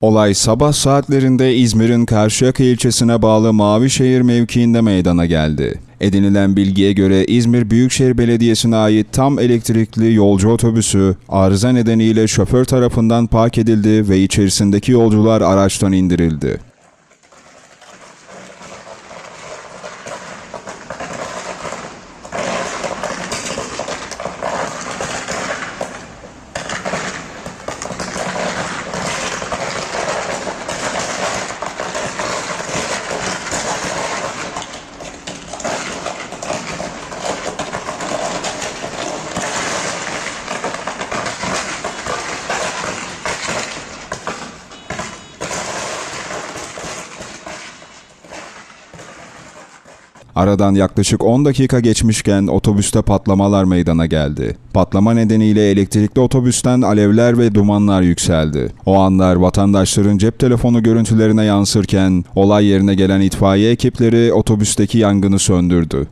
Olay sabah saatlerinde İzmir'in Karşıyaka ilçesine bağlı Mavişehir mevkiinde meydana geldi. Edinilen bilgiye göre İzmir Büyükşehir Belediyesi'ne ait tam elektrikli yolcu otobüsü arıza nedeniyle şoför tarafından park edildi ve içerisindeki yolcular araçtan indirildi. Aradan yaklaşık 10 dakika geçmişken otobüste patlamalar meydana geldi. Patlama nedeniyle elektrikli otobüsten alevler ve dumanlar yükseldi. O anlar vatandaşların cep telefonu görüntülerine yansırken olay yerine gelen itfaiye ekipleri otobüsteki yangını söndürdü.